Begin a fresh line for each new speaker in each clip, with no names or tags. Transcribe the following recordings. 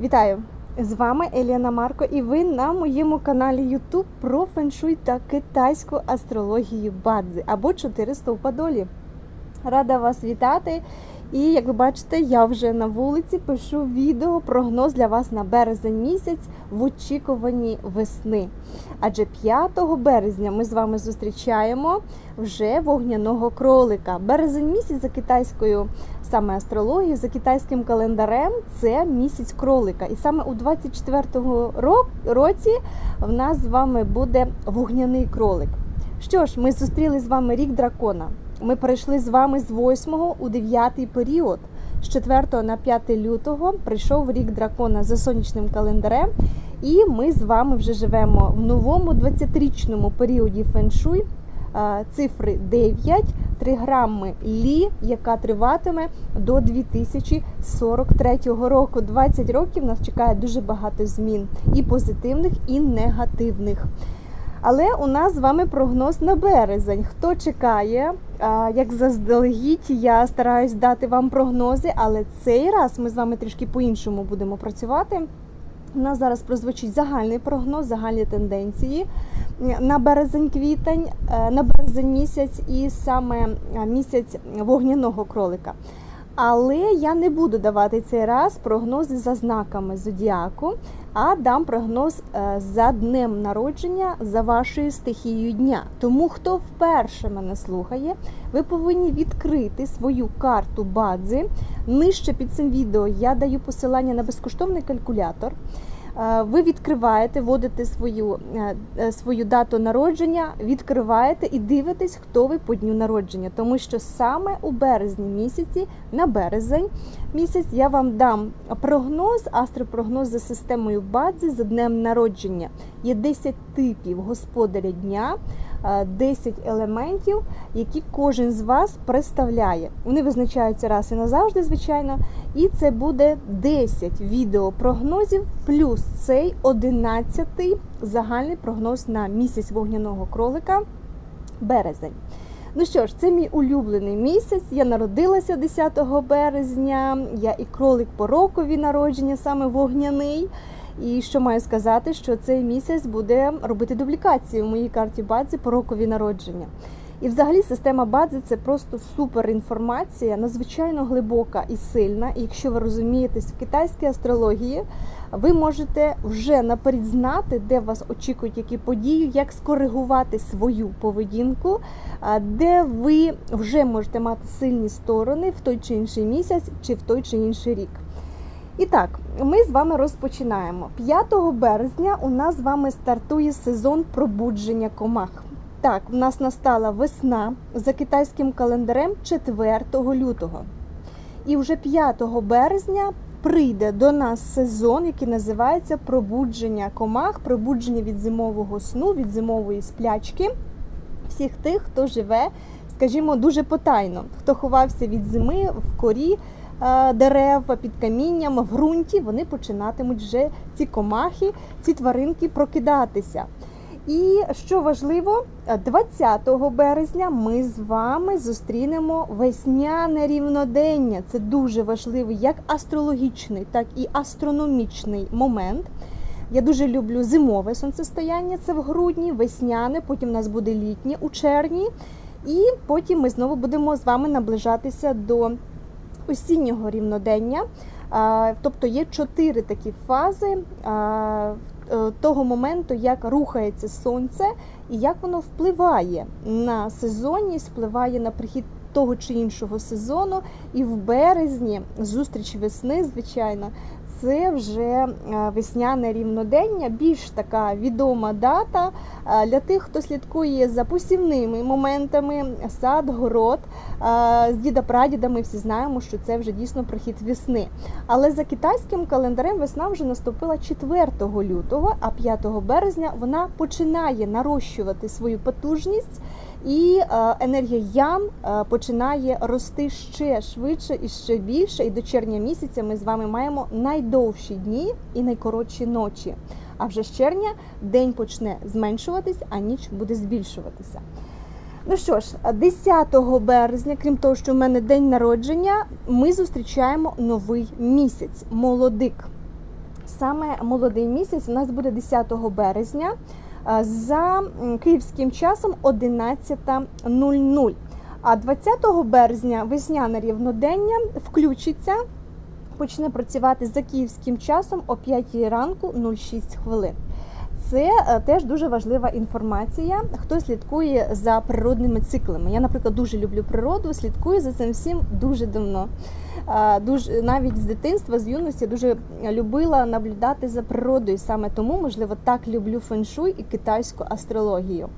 Вітаю! З вами Еліна Марко, і ви на моєму каналі YouTube про феншуй та китайську астрологію Бадзи або 400 у долі. Рада вас вітати! І як ви бачите, я вже на вулиці пишу відео прогноз для вас на березень місяць в очікуванні весни. Адже 5 березня ми з вами зустрічаємо вже вогняного кролика. Березень місяць за китайською саме астрологією, за китайським календарем це місяць кролика. І саме у 24-му році в нас з вами буде вогняний кролик. Що ж, ми зустріли з вами рік дракона. Ми перейшли з вами з 8 у 9 період. З 4 на 5 лютого прийшов рік дракона за сонячним календарем, і ми з вами вже живемо в новому 20-річному періоді феншуй. Цифри 9, 3 грами лі, яка триватиме до 2043 року. 20 років нас чекає дуже багато змін, і позитивних, і негативних. Але у нас з вами прогноз на березень. Хто чекає, як заздалегідь, я стараюсь дати вам прогнози, але цей раз ми з вами трішки по-іншому будемо працювати. У нас зараз прозвучить загальний прогноз, загальні тенденції на березень-квітень, на березень місяць і саме місяць вогняного кролика. Але я не буду давати цей раз прогнози за знаками зодіаку, а дам прогноз за днем народження за вашою стихією дня. Тому хто вперше мене слухає, ви повинні відкрити свою карту бадзи. Нижче під цим відео я даю посилання на безкоштовний калькулятор. Ви відкриваєте, вводите свою свою дату народження, відкриваєте і дивитесь, хто ви по дню народження. Тому що саме у березні місяці, на березень місяць, я вам дам прогноз, астропрогноз за системою Бадзи за днем народження. Є 10 типів господаря дня. 10 елементів, які кожен з вас представляє. Вони визначаються раз і назавжди, звичайно. І це буде 10 відеопрогнозів, плюс цей 11-й загальний прогноз на місяць вогняного кролика березень. Ну що ж, це мій улюблений місяць. Я народилася 10 березня, я і кролик по рокові народження, саме вогняний. І що маю сказати, що цей місяць буде робити дублікацію в моїй карті Бадзи по рокові народження. І, взагалі, система Бадзи це просто супер інформація, надзвичайно глибока і сильна. І якщо ви розумієтесь в китайській астрології, ви можете вже наперед знати, де вас очікують які події, як скоригувати свою поведінку, де ви вже можете мати сильні сторони в той чи інший місяць, чи в той чи інший рік. І так, ми з вами розпочинаємо. 5 березня у нас з вами стартує сезон пробудження комах. Так, в нас настала весна за китайським календарем 4 лютого. І вже 5 березня прийде до нас сезон, який називається пробудження комах, пробудження від зимового сну, від зимової сплячки. Всіх тих, хто живе, скажімо, дуже потайно, хто ховався від зими в корі дерев під камінням в ґрунті, вони починатимуть вже ці комахи, ці тваринки прокидатися. І що важливо, 20 березня ми з вами зустрінемо весняне рівнодення. Це дуже важливий як астрологічний, так і астрономічний момент. Я дуже люблю зимове сонцестояння, це в грудні, весняне, потім у нас буде літнє у червні. І потім ми знову будемо з вами наближатися до осіннього рівнодення. Тобто є чотири такі фази е, того моменту, як рухається сонце і як воно впливає на сезонність, впливає на прихід того чи іншого сезону. І в березні зустріч весни, звичайно, це вже весняне рівнодення, більш така відома дата для тих, хто слідкує за посівними моментами, сад, город з діда-прадіда. Ми всі знаємо, що це вже дійсно прихід весни. Але за китайським календарем весна вже наступила 4 лютого, а 5 березня вона починає нарощувати свою потужність. І енергія ям починає рости ще швидше і ще більше. І до червня місяця ми з вами маємо найдовші дні і найкоротші ночі. А вже з червня день почне зменшуватись, а ніч буде збільшуватися. Ну що ж, 10 березня, крім того, що в мене день народження, ми зустрічаємо новий місяць молодик. саме молодий місяць у нас буде 10 березня е, за київським часом 11.00. А 20 березня весняне рівнодення включиться, почне працювати за київським часом о 5 ранку 06 хвилин. Це е, теж дуже важлива інформація. Хто слідкує за природними циклами. Я, наприклад, дуже люблю природу, слідкую за цим всім дуже давно. Дуже навіть з дитинства, з юності дуже любила наблюдати за природою. Саме тому, можливо, так люблю феншуй і китайську астрологію.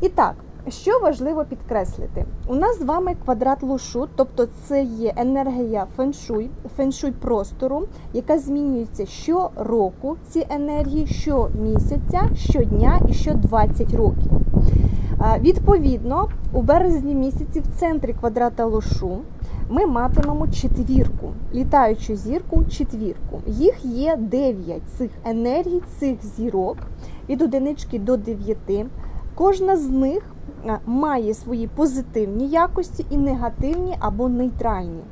І так, що важливо підкреслити, у нас з вами квадрат лошу, тобто це є енергія феншуй, феншуй простору, яка змінюється щороку, ці енергії, щомісяця, щодня і що 20 років. Відповідно, у березні місяці в центрі квадрата лошу ми матимемо четвірку, літаючу зірку, четвірку. Їх є 9 цих енергій, цих зірок від одинички до 9. Кожна з них має свої позитивні якості і негативні або нейтральні.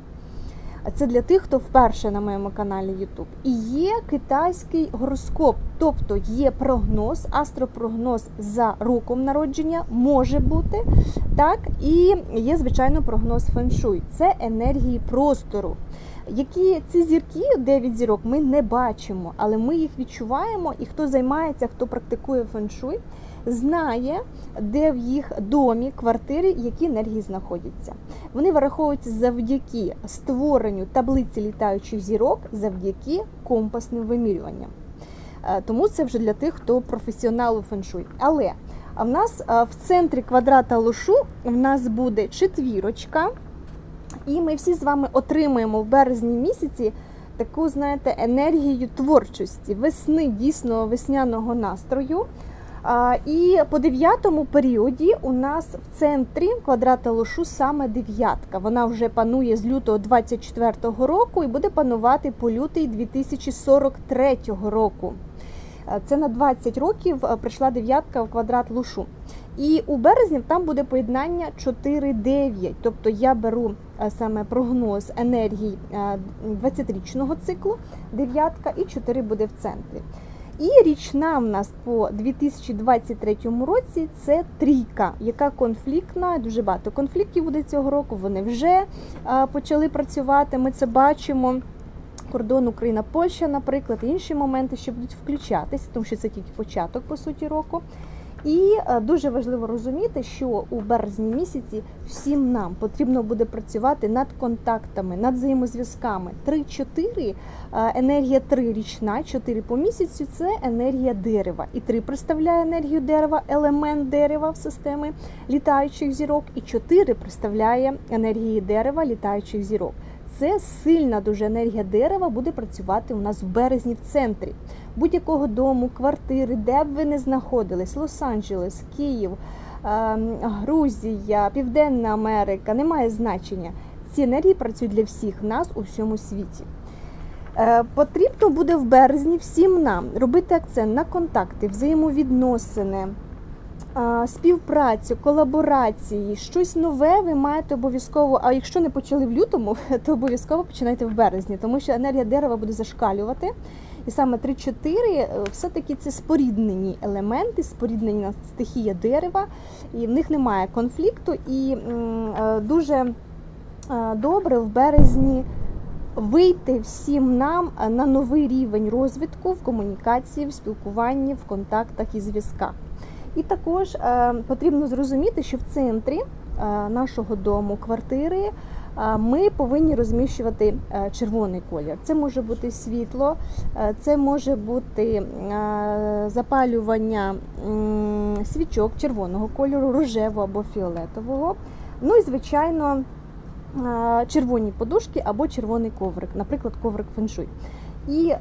Це для тих, хто вперше на моєму каналі YouTube. І є китайський гороскоп, тобто є прогноз, астропрогноз за роком народження, може бути, так, і є, звичайно, прогноз феншуй. Це енергії простору. Які ці зірки, 9 зірок, ми не бачимо, але ми їх відчуваємо, і хто займається, хто практикує феншуй, знає, де в їх домі, квартирі, які енергії знаходяться. Вони вираховуються завдяки створенню таблиці літаючих зірок, завдяки компасним вимірюванням. Е, Тому це вже для тих, хто професіонал у феншуй. Але в нас е, в центрі квадрата лошу в нас буде четвірочка, і ми всі з вами отримаємо в березні місяці таку, знаєте, енергію творчості, весни, дійсно весняного настрою. І по дев'ятому періоді у нас в центрі квадрата лошу саме дев'ятка. Вона вже панує з лютого 24-го року і буде панувати по лютий 2043 року. Е, Це на 20 років е, прийшла дев'ятка в квадрат лошу. І у березні там буде поєднання 4-9. Тобто я беру е, саме прогноз енергій е, 20-річного циклу, дев'ятка і 4 буде в центрі. І річна в нас по 2023 році це трійка, яка конфліктна. Дуже багато конфліктів буде цього року. Вони вже е, почали працювати. Ми це бачимо. Кордон Україна, Польща, наприклад, інші моменти, що будуть включатися, тому що це тільки початок по суті року. І е, дуже важливо розуміти, що у березні місяці всім нам потрібно буде працювати над контактами, над взаємозв'язками. 3-4 е, енергія 3 річна, 4 по місяцю це енергія дерева. І 3 представляє енергію дерева, елемент дерева в системі літаючих зірок, і 4 представляє енергії дерева літаючих зірок. Це сильна дуже енергія дерева буде працювати у нас в березні в центрі будь-якого дому, квартири, де б ви не знаходились, Лос-Анджелес, Київ, ем, Грузія, Південна Америка, немає значення. Ці енергії працюють для всіх нас у всьому світі. Е, Потрібно буде в березні всім нам робити акцент на контакти, взаємовідносини, е, співпрацю, колаборації, щось нове ви маєте обов'язково. А якщо не почали в лютому, то обов'язково починайте в березні, тому що енергія дерева буде зашкалювати. І саме 3-4 е, все-таки це споріднені елементи, споріднена стихія дерева, і в них немає конфлікту. І е, дуже е, добре в березні вийти всім нам на новий рівень розвитку в комунікації, в спілкуванні, в контактах і зв'язках. І також е, потрібно зрозуміти, що в центрі е, нашого дому, квартири, ми повинні розміщувати е, червоний колір. Це може бути світло, е, це може бути е, запалювання свічок червоного кольору, рожевого або фіолетового. Ну і звичайно. Червоні подушки або червоний коврик, наприклад, коврик феншуй. І е,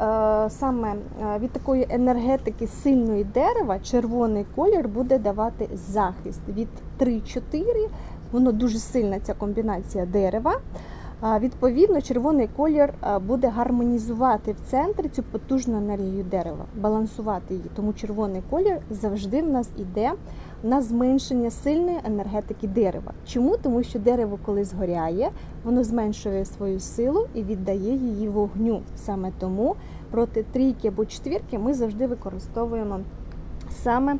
саме від такої енергетики сильної дерева червоний колір буде давати захист від 3-4. Воно дуже сильна ця комбінація дерева. Відповідно, червоний колір буде гармонізувати в центрі цю потужну енергію дерева, балансувати її. Тому червоний колір завжди в нас іде на зменшення сильної енергетики дерева. Чому? Тому що дерево, коли згоряє, воно зменшує свою силу і віддає її вогню. Саме тому проти трійки або четвірки ми завжди використовуємо саме е,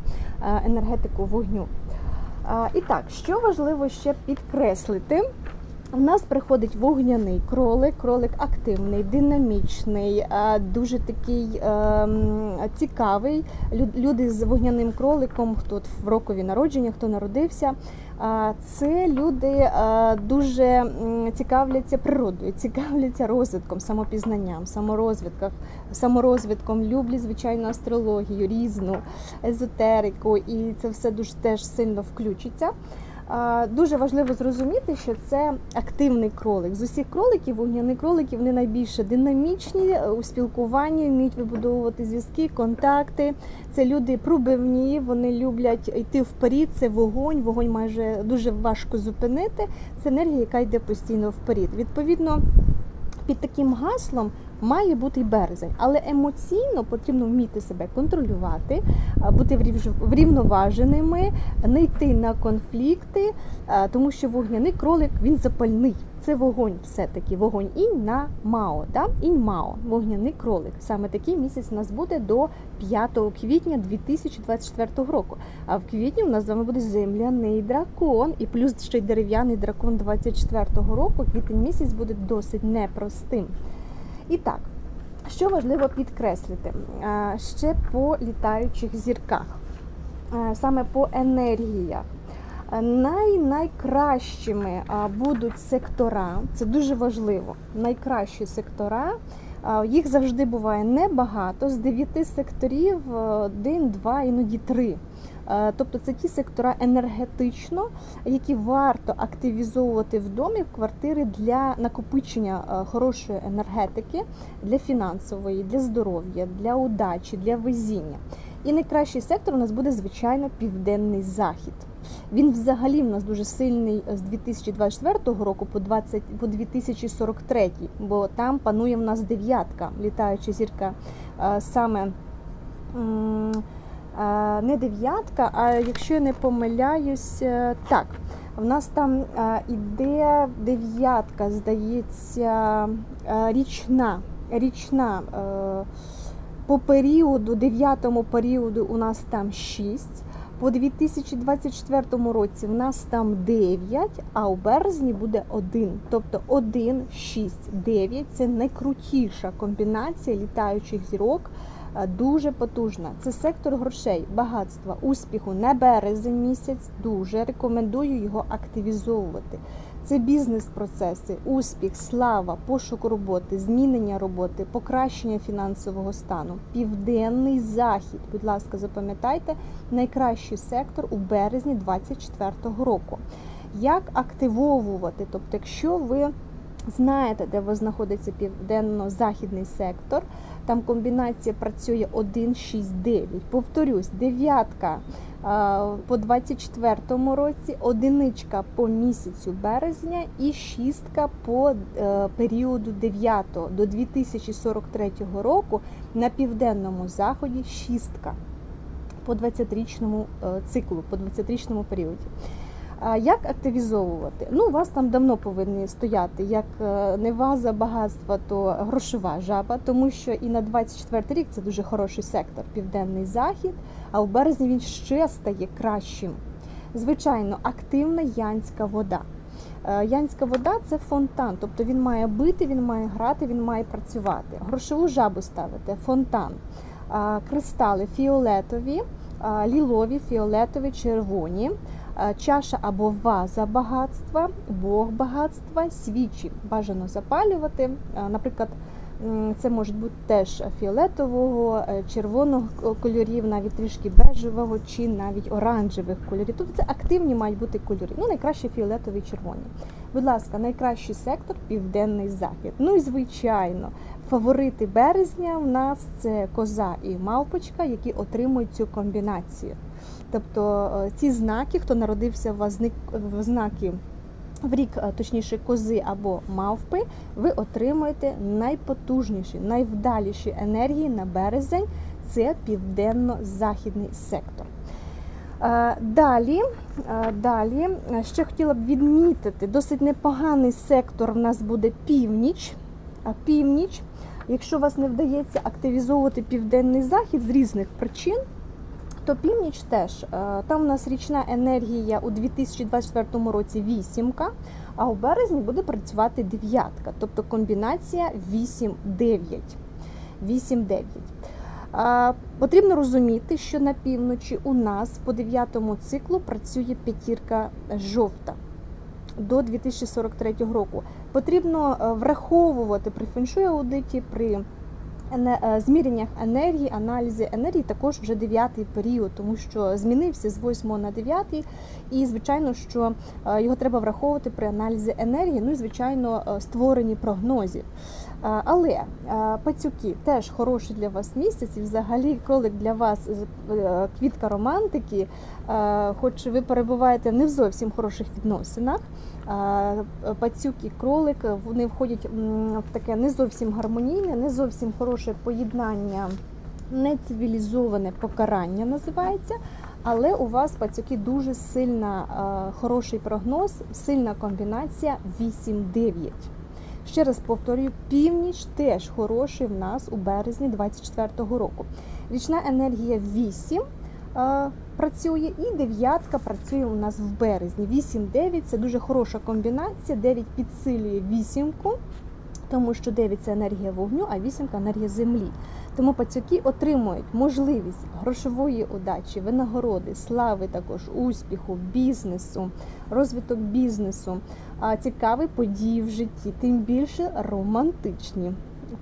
енергетику вогню. І так, що важливо ще підкреслити. У нас приходить вогняний кролик, кролик активний, динамічний, е, дуже такий ем, цікавий. Люди з вогняним кроликом, хто в рокові народження, хто народився, е, це люди е, дуже цікавляться природою, цікавляться розвитком, самопізнанням, саморозвитком, саморозвитком, люблять звичайно астрологію, різну езотерику, і це все дуже теж сильно включиться. Дуже важливо зрозуміти, що це активний кролик. З усіх кроликів, вогняні кролики, вони найбільше динамічні е, у спілкуванні, вміють вибудовувати зв'язки, контакти. Це люди пробивні, вони люблять йти вперед. Це вогонь. Вогонь майже дуже важко зупинити. Це енергія, яка йде постійно вперед. Відповідно, під таким гаслом має бути й березень, але емоційно потрібно вміти себе контролювати, бути врівноваженими, не йти на конфлікти, тому що вогняний кролик він запальний. Це вогонь, все-таки вогонь інь на мао. Да? Інь мао, вогняний кролик. Саме такий місяць у нас буде до 5 квітня 2024 року. А в квітні у нас з вами буде земляний дракон, і плюс ще й дерев'яний дракон 24 року. Квітень місяць буде досить непростим. І так, що важливо підкреслити ще по літаючих зірках, саме по енергіях. Найкращими будуть сектора, це дуже важливо. Найкращі сектора. Їх завжди буває небагато. З дев'яти секторів е, один, два, іноді три. Е, Тобто це ті сектора енергетично, які варто активізовувати в домі в квартири для накопичення е, хорошої енергетики, для фінансової, для здоров'я, для удачі, для везіння. І найкращий сектор у нас буде звичайно південний захід. Він взагалі в нас дуже сильний з 2024 року по 20, по 2043, бо там панує в нас дев'ятка, літаюча зірка. Е, Саме е, не дев'ятка, а якщо я не помиляюсь, е, так. В нас там іде дев'ятка, здається, річна. річна по періоду, дев'ятому періоду у нас там 6. По 2024 році в нас там 9, а у березні буде 1. Тобто 1, 6, 9 це найкрутіша комбінація літаючих зірок. е, Дуже потужна. Це сектор грошей, багатства, успіху. Не березень місяць. Дуже рекомендую його активізовувати. Це бізнес-процеси, успіх, слава, пошук роботи, змінення роботи, покращення фінансового стану. Південний захід. Будь ласка, запам'ятайте найкращий сектор у березні 2024 року. Як активовувати? Тобто, якщо ви знаєте, де вас знаходиться південно-західний сектор, там комбінація працює 1, 6, 9. Повторюсь, дев'ятка по 24 році, одиничка по місяцю березня і шістка по е, періоду 9 до 2043 року на південному заході шістка по 20-річному е, циклу, по 20-річному періоді. Як активізовувати? Ну, у вас там давно повинні стояти як е, не ваза багатства, то грошова жаба, тому що і на 24 рік це дуже хороший сектор, південний захід, а в березні він ще стає кращим. Звичайно, активна янська вода. Е, Янська вода це фонтан, тобто він має бити, він має грати, він має працювати. Грошову жабу ставите, фонтан, кристали фіолетові, лілові, фіолетові, червоні, чаша або ваза багатства, Бог багатства, свічі бажано запалювати. Наприклад, це можуть бути теж фіолетового, е, червоного кольорів, навіть трішки бежевого чи навіть оранжевих кольорів. Тобто це активні мають бути кольори. Ну, найкраще фіолетові і червоні. Будь ласка, найкращий сектор південний захід. Ну і звичайно, фаворити березня в нас це коза і мавпочка, які отримують цю комбінацію. Тобто е, ці знаки, хто народився в знаки в рік, е, точніше, кози або мавпи, ви отримуєте найпотужніші, найвдаліші енергії на березень. Це південно-західний сектор. Е, Далі, далі ще хотіла б відмітити, досить непоганий сектор в нас буде північ. А Північ, якщо вас не вдається активізовувати південний захід з різних причин, то північ теж. Е, Там у нас річна енергія у 2024 році вісімка, а у березні буде працювати дев'ятка, тобто комбінація 8-9. 8-9. Потрібно розуміти, що на півночі у нас по дев'ятому циклу працює п'ятірка жовта до 2043 року. Потрібно е, враховувати при феншуй аудиті, при е, зміряннях енергії, аналізі енергії також вже дев'ятий період, тому що змінився з 8 на 9, і звичайно, що е, його треба враховувати при аналізі енергії, ну і звичайно створені створенні прогнозів. Але пацюки теж хороший для вас місяць, і взагалі кролик для вас е, квітка романтики, хоч ви перебуваєте не в зовсім хороших відносинах. Пацюк і кролик вони входять в таке не зовсім гармонійне, не зовсім хороше поєднання, нецивілізоване покарання називається. Але у вас пацюки дуже сильна, хороший прогноз, сильна комбінація 8-9. Ще раз повторюю, північ теж хороший в нас у березні 24-го року. Річна енергія 8 е, працює і дев'ятка працює у нас в березні. 8-9 це дуже хороша комбінація. 9 підсилює вісімку, тому що 9 це енергія вогню, а 8 енергія землі. Тому пацюки отримують можливість грошової удачі, винагороди, слави, також успіху, бізнесу, розвиток бізнесу, цікаві події в житті, тим більше романтичні.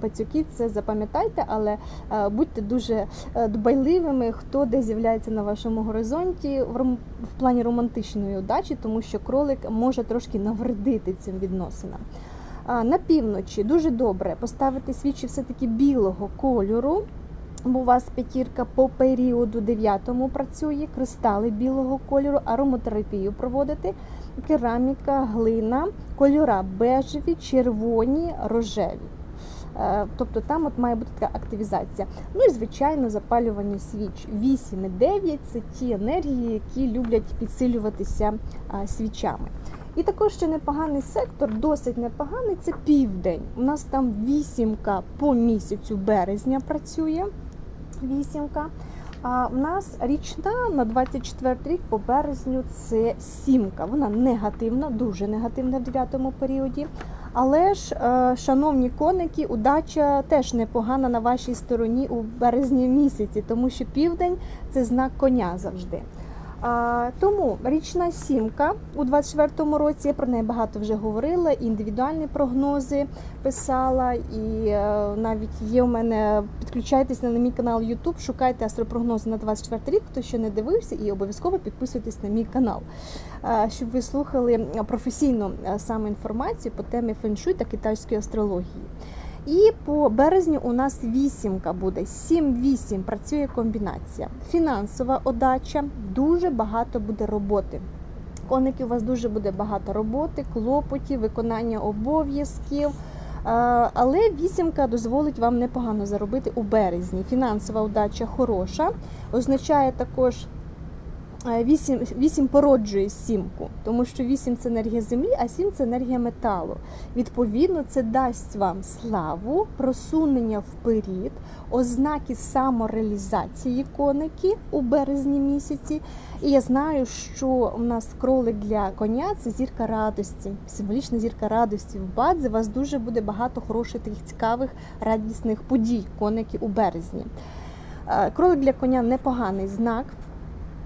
Пацюки, це запам'ятайте, але е, будьте дуже е, дбайливими, хто де з'являється на вашому горизонті в, плані романтичної удачі, тому що кролик може трошки навредити цим відносинам. На півночі дуже добре поставити свічі все-таки білого кольору. Бо у вас п'ятірка по періоду дев'ятому працює, кристали білого кольору, аромотерапію проводити, кераміка, глина, кольора бежеві, червоні, рожеві. Е, Тобто там от має бути така активізація. Ну і звичайно запалювання свіч. 8 і 9 це ті енергії, які люблять підсилюватися свічами. І також ще непоганий сектор, досить непоганий це південь. У нас там вісімка по місяцю березня працює. Вісімка. А в нас річна на 24 рік по березню це сімка. Вона негативна, дуже негативна в 9 періоді. Але ж, е, шановні коники, удача теж непогана на вашій стороні у березні місяці, тому що південь це знак коня завжди. Тому річна сімка у 24-му році я про неї багато вже говорила. Індивідуальні прогнози писала, і е, навіть є у мене. Підключайтесь на мій канал YouTube, шукайте астропрогнози на 24 рік, хто ще не дивився, і обов'язково підписуйтесь на мій канал, е, щоб ви слухали професійну е, саме інформацію по темі феншуй та китайської астрології. І по березню у нас вісімка буде. 7-8 працює комбінація. Фінансова удача, дуже багато буде роботи. Коники, у вас дуже буде багато роботи, клопотів, виконання обов'язків. Е, Але вісімка дозволить вам непогано заробити у березні. Фінансова удача хороша. Означає також. Е, Вісім, вісім породжує сімку, тому що вісім це енергія землі, а сім це енергія металу. Відповідно, це дасть вам славу, просунення вперед, ознаки самореалізації коники у березні місяці. І я знаю, що у нас кролик для коня це зірка радості, символічна зірка радості. В бадзі у вас дуже буде багато хороших таких цікавих радісних подій, коники у березні. Е, Кролик для коня непоганий знак.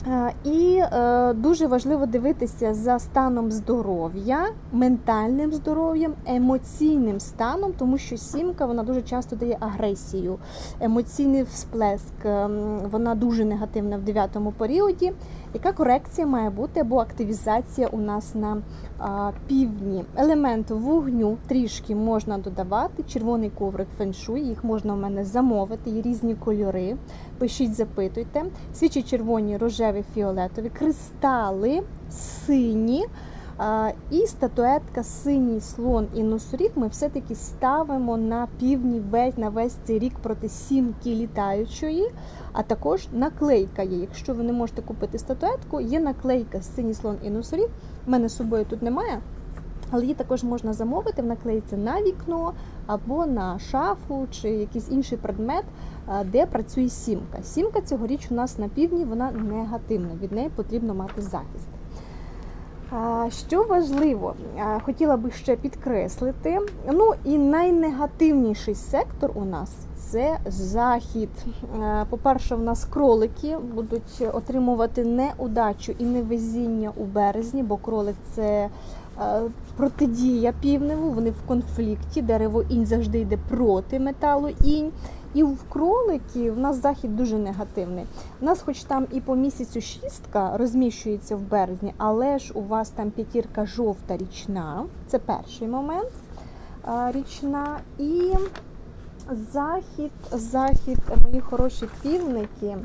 Е, І е, дуже важливо дивитися за станом здоров'я, ментальним здоров'ям, емоційним станом, тому що сімка вона дуже часто дає агресію, емоційний всплеск. ем, Вона дуже негативна в дев'ятому періоді. Яка корекція має бути або активізація у нас на а, півдні? Елемент вогню трішки можна додавати. Червоний коврик феншуй, їх можна у мене замовити, є різні кольори. Пишіть, запитуйте. Свічі червоні, рожеві, фіолетові, кристали, сині. І статуетка синій слон і носоріг ми все-таки ставимо на півдні весь на весь цей рік проти сімки літаючої, а також наклейка є. Якщо ви не можете купити статуетку, є наклейка синій слон і носоріг. У мене з собою тут немає. Але її також можна замовити в наклейці на вікно або на шафу чи якийсь інший предмет, де працює сімка. Сімка цьогоріч у нас на півдні вона негативна, від неї потрібно мати захист. Що важливо, хотіла би ще підкреслити. Ну і найнегативніший сектор у нас це захід. По-перше, в нас кролики будуть отримувати неудачу і невезіння у березні, бо кролик це протидія півневу, вони в конфлікті. Дерево інь завжди йде проти металу інь. І в кролики в нас захід дуже негативний. У нас, хоч там і по місяцю шістка розміщується в березні, але ж у вас там п'ятірка жовта річна. Це перший момент річна. І захід, захід, мої хороші півники.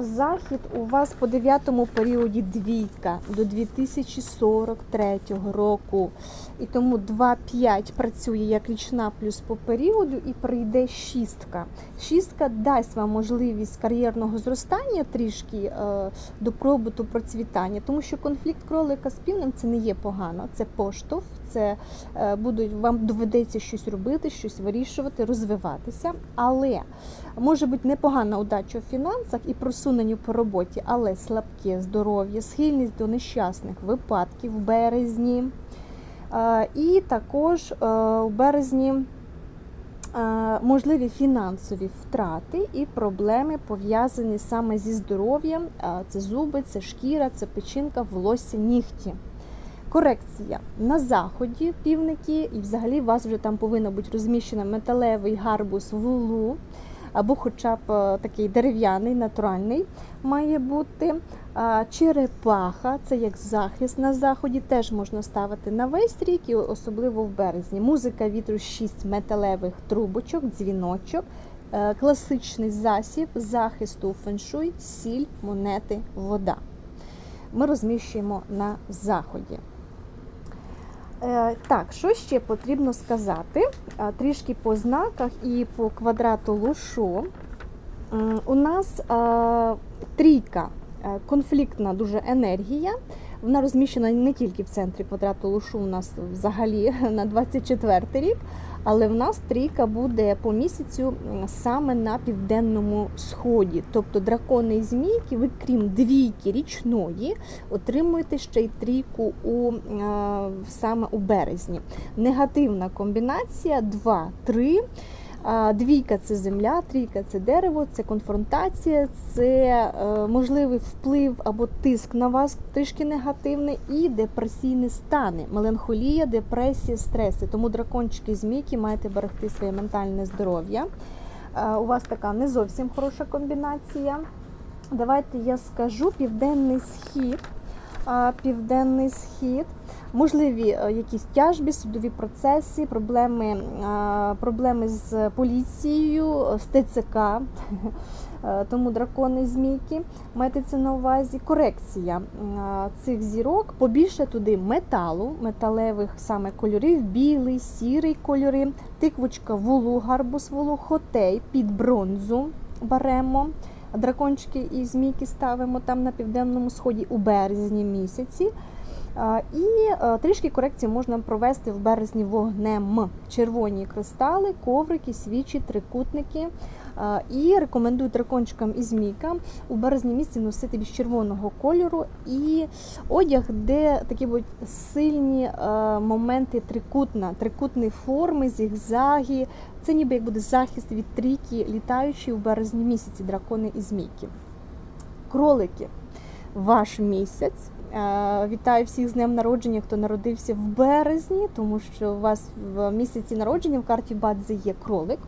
Захід у вас по дев'ятому періоді двійка до 2043 року. І тому 2-5 працює як річна плюс по періоду, і прийде шістка. Шістка дасть вам можливість кар'єрного зростання трішки е, до пробуту процвітання, тому що конфлікт кролика з півнем це не є погано, це поштовх, це е, будуть вам доведеться щось робити, щось вирішувати, розвиватися. Але може бути непогана удача в фінансах і просуненню по роботі, але слабке здоров'я, схильність до нещасних випадків в березні. Е, І також е, у березні можливі фінансові втрати і проблеми пов'язані саме зі здоров'ям. Це зуби, це шкіра, це печінка, волосся, нігті. Корекція на заході півники, і взагалі у вас вже там повинно бути розміщено металевий гарбуз вулу, або хоча б е, такий дерев'яний, натуральний має бути. Черепаха це як захист на заході, теж можна ставити на весь рік, і особливо в березні. Музика вітру 6 металевих трубочок, дзвіночок, е, класичний засіб захисту феншуй, сіль, монети, вода. Ми розміщуємо на заході. Е, Так, що ще потрібно сказати? Е, Трішки по знаках і по квадрату лушу. У нас е, трійка конфліктна дуже енергія. Вона розміщена не тільки в центрі квадрату лушу, у нас взагалі на 24 рік, але в нас трійка буде по місяцю саме на південному сході. Тобто дракони і змійки, ви крім двійки річної, отримуєте ще й трійку у, саме у березні. Негативна комбінація 2-3. Двійка це земля, трійка це дерево, це конфронтація, це е, можливий вплив або тиск на вас трішки негативний, і депресійні стани, меланхолія, депресія, стреси. Тому дракончики змійки маєте берегти своє ментальне здоров'я. Е, У вас така не зовсім хороша комбінація. Давайте я скажу південний схід. Південний схід, можливі е, якісь тяжбі, судові процеси, проблеми, е, проблеми з поліцією, з ТЦК, Е, тому дракони змійки. Майте це на увазі. Корекція цих зірок, побільше туди металу, металевих саме кольорів, білий, сірий кольори, тиквочка вулу, гарбуз вулу, хотей під бронзу беремо. Дракончики і змійки ставимо там на південному сході у березні місяці. І е, трішки корекції можна провести в березні вогнем. Червоні кристали, коврики, свічі, трикутники. І рекомендую дракончикам і змійкам у березні місяці носити більш червоного кольору і одяг, де такі будуть сильні е, моменти трикутна, трикутної форми, зігзаги. Це ніби як буде захист від трійки, літаючі в березні місяці дракони і змійки. Кролики, ваш місяць. Е, Вітаю всіх з днем народження, хто народився в березні, тому що у вас в місяці народження в карті Бадзи є кролик.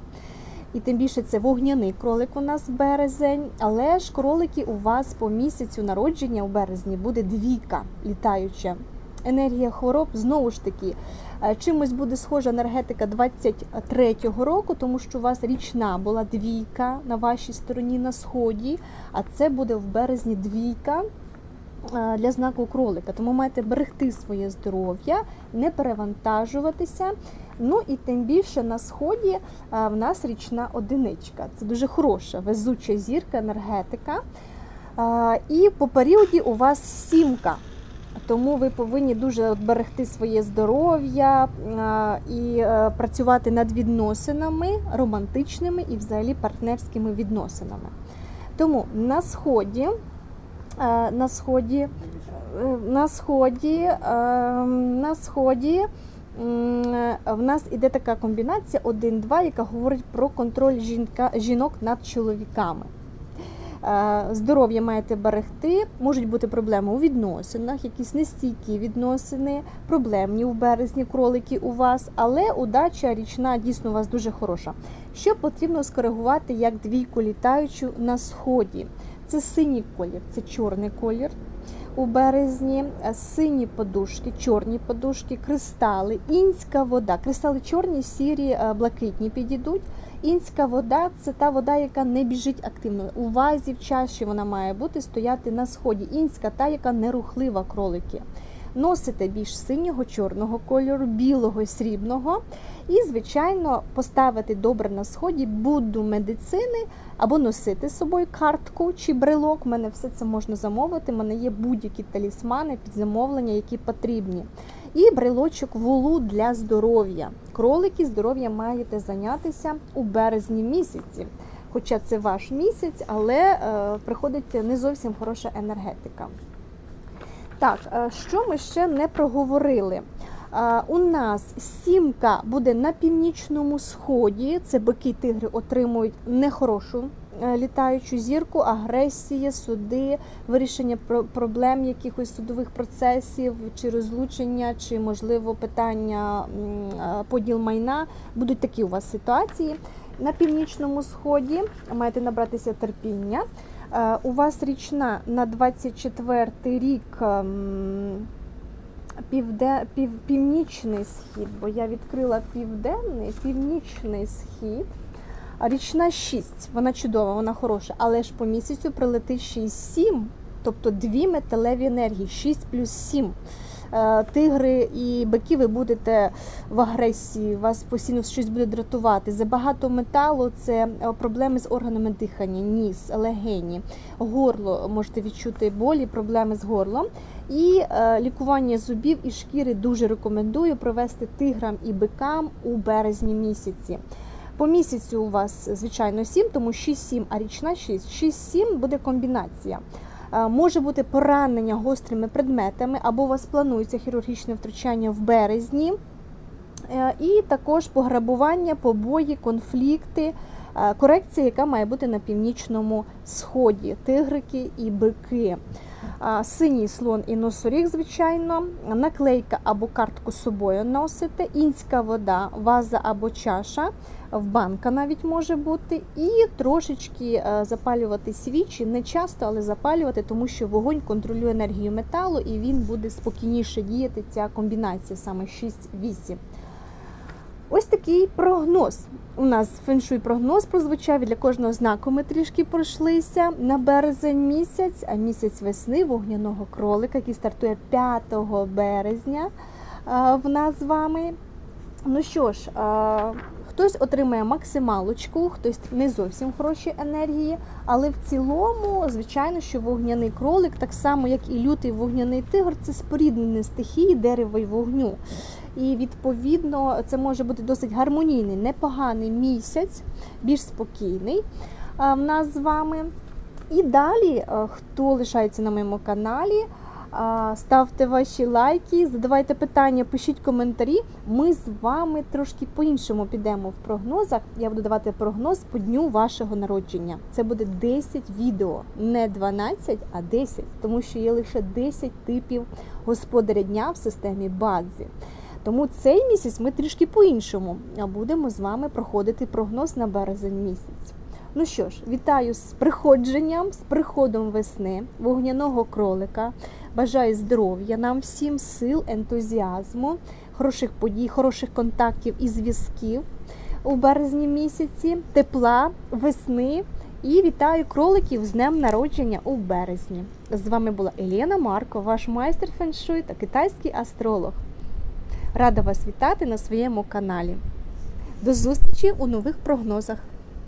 І тим більше це вогняний кролик у нас в березень. Але ж кролики у вас по місяцю народження у березні буде двійка літаюча. Енергія хвороб знову ж таки е, чимось буде схожа енергетика 23-го року, тому що у вас річна була двійка на вашій стороні на сході, а це буде в березні двійка. Е, для знаку кролика, тому маєте берегти своє здоров'я, не перевантажуватися. Ну і тим більше на сході е, в нас річна одиничка. Це дуже хороша, везуча зірка, енергетика. Е, І по періоді у вас сімка. Тому ви повинні дуже берегти своє здоров'я і працювати над відносинами романтичними і взагалі партнерськими відносинами. Тому на сході, на сході, е, на сході, е, на сході в нас іде така комбінація 1-2, яка говорить про контроль жінка, жінок над чоловіками. Е, Здоров'я маєте берегти, можуть бути проблеми у відносинах, якісь нестійкі відносини, проблемні у березні кролики у вас, але удача річна дійсно у вас дуже хороша. Що потрібно скоригувати як двійку літаючу на сході? Це синій колір, це чорний колір. У березні е, сині подушки, чорні подушки, кристали, інська вода. Кристали чорні, сірі, е, блакитні підійдуть. Інська вода це та вода, яка не біжить активно. У вазі в чаші вона має бути стояти на сході. Інська та, яка нерухлива кролики. Носите більш синього, чорного кольору, білого, срібного. І, звичайно, поставити добре на сході буду медицини або носити з собою картку чи брелок. У мене все це можна замовити. У мене є будь-які талісмани під замовлення, які потрібні. І брелочок вулу для здоров'я. Кролики здоров'я маєте зайнятися у березні місяці. Хоча це ваш місяць, але е, приходить не зовсім хороша енергетика. Так, е, що ми ще не проговорили? У нас сімка буде на північному сході. Це бики тигри отримують нехорошу е, літаючу зірку, агресія, суди, вирішення про- проблем якихось судових процесів, чи розлучення, чи можливо питання е, поділ майна. Будуть такі у вас ситуації. На північному сході маєте набратися терпіння. Е, У вас річна на 24 рік ем, півде, пів, північний схід, бо я відкрила південний, північний схід. Річна 6, вона чудова, вона хороша, але ж по місяцю прилетить 6-7, тобто дві металеві енергії, 6 плюс 7. Е, Тигри і бики ви будете в агресії, вас постійно щось буде дратувати. Забагато металу це е, проблеми з органами дихання, ніс, легені, горло можете відчути болі, проблеми з горлом. І е, лікування зубів і шкіри дуже рекомендую провести тиграм і бикам у березні місяці. По місяцю у вас, звичайно, 7, тому 6-7, а річна 6. 6-7 буде комбінація. Е, Може бути поранення гострими предметами, або у вас планується хірургічне втручання в березні. Е, І також пограбування, побої, конфлікти, е, корекція, яка має бути на північному сході, тигрики і бики. Синій слон і носоріг, звичайно, наклейка або картку з собою носите, інська вода, ваза або чаша, в банка навіть може бути, і трошечки е, запалювати свічі, не часто, але запалювати, тому що вогонь контролює енергію металу і він буде спокійніше діяти. Ця комбінація саме 6-8. Ось такий прогноз. У нас феншуй прогноз прозвучав і для кожного знаку ми трішки пройшлися на березень місяць, а місяць весни вогняного кролика, який стартує 5 березня в нас з вами. Ну що ж, хтось отримає максималочку, хтось не зовсім хороші енергії, але в цілому, звичайно, що вогняний кролик, так само як і лютий вогняний тигр, це споріднені стихії дерева й вогню. І відповідно це може бути досить гармонійний, непоганий місяць, більш спокійний в нас з вами. І далі, е, хто лишається на моєму каналі, ставте ваші лайки, задавайте питання, пишіть коментарі. Ми з вами трошки по-іншому підемо в прогнозах. Я буду давати прогноз по дню вашого народження. Це буде 10 відео, не 12, а 10, тому що є лише 10 типів господаря дня в системі Бадзі. Тому цей місяць ми трішки по-іншому будемо з вами проходити прогноз на березень місяць. Ну що ж, вітаю з приходженням, з приходом весни, вогняного кролика. Бажаю здоров'я нам всім, сил, ентузіазму, хороших подій, хороших контактів і зв'язків у березні місяці, тепла, весни І вітаю кроликів з днем народження у березні. З вами була Елена Марко, ваш майстер феншуй та китайський астролог. Рада вас вітати на своєму каналі. До зустрічі у нових прогнозах.